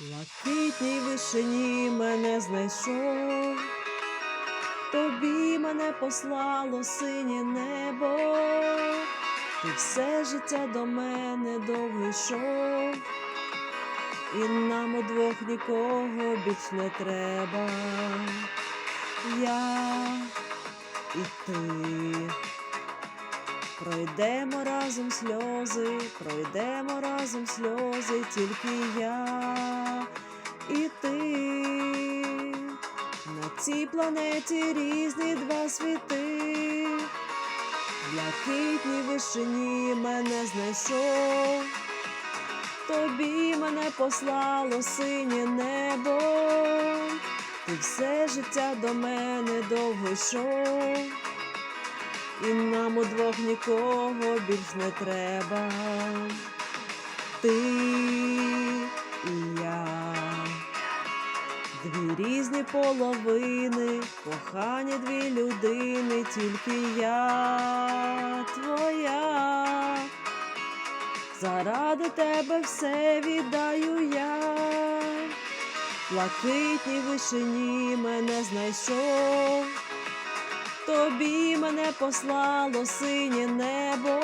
Блакитній вишині мене знайшов, тобі мене послало синє небо, ти все життя до мене довго йшов, і нам удвох нікого більш не треба. Я і ти. Пройдемо разом сльози, пройдемо разом сльози, тільки я і ти. На цій планеті різні два світи. В Блакитній вишині мене знайшов, тобі мене послало синє небо, ти все життя до мене довго йшов. І нам удвох нікого більш не треба. Ти і я, дві різні половини, кохані дві людини, тільки я твоя. Заради тебе все віддаю я. Блакитній вишині мене знайшов. Тобі мене послало синє небо,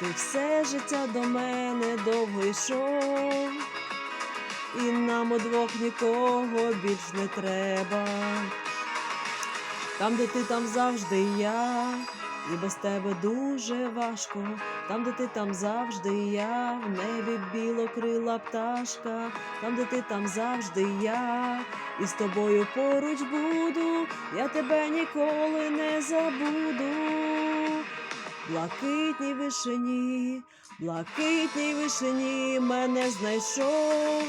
ти все життя до мене довго йшов, і нам удвох нікого більш не треба. Там, де ти, там завжди я, і без тебе дуже важко. Там, де ти, там завжди я, в небі білокрила пташка, там, де ти, там завжди я, і з тобою поруч буду, я тебе ніколи не забуду. Блакитній вишині, блакитній вишині мене знайшов.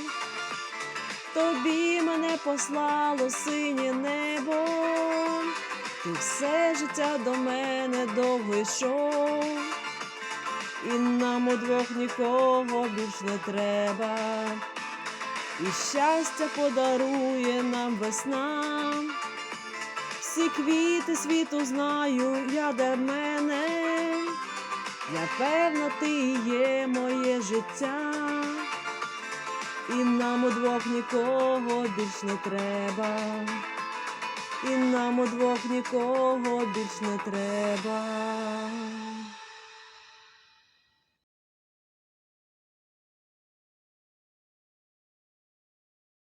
Тобі мене послало синє небо, ти все життя до мене довго йшов, і нам удвох нікого більш не треба, і щастя подарує нам весна. Всі квіти світу знаю, я де мене, я певна, ти є моє життя. І нам удвох нікого більш не треба, і нам удвох нікого більш не треба.